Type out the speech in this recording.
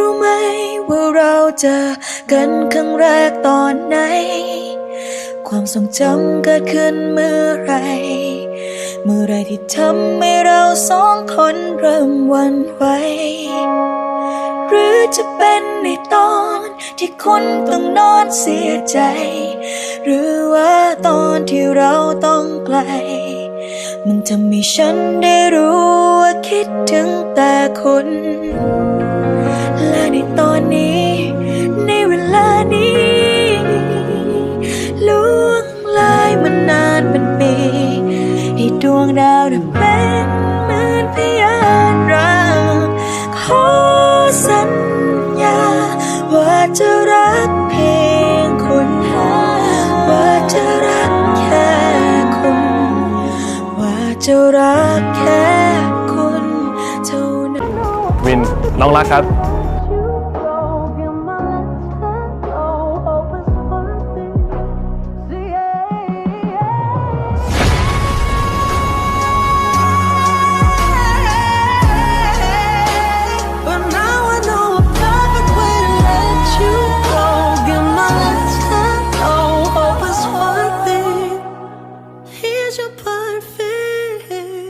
รู้ไหมว่าเราเจอกันครั้งแรกตอนไหน ความทรงจำเกิดขึ้นเมื่อไร เมื่อไรที่ทำให้เราสองคนเริ่มหวันไหวหรือจะเป็นในตอนที่คุณต้องนอนเสียใจ หรือว่าตอนที่เราต้องไกล มันทำให้ฉันได้รู้ว่าคิดถึงแต่คุณ เป็นเหมือนพยานรักขอสัญญา ว่าจะรักเพียงคุณว่าจะรักแค่คุณ ว่าจะรักแค่คุณเท่านั้นวินน้องรักครับ is your perfect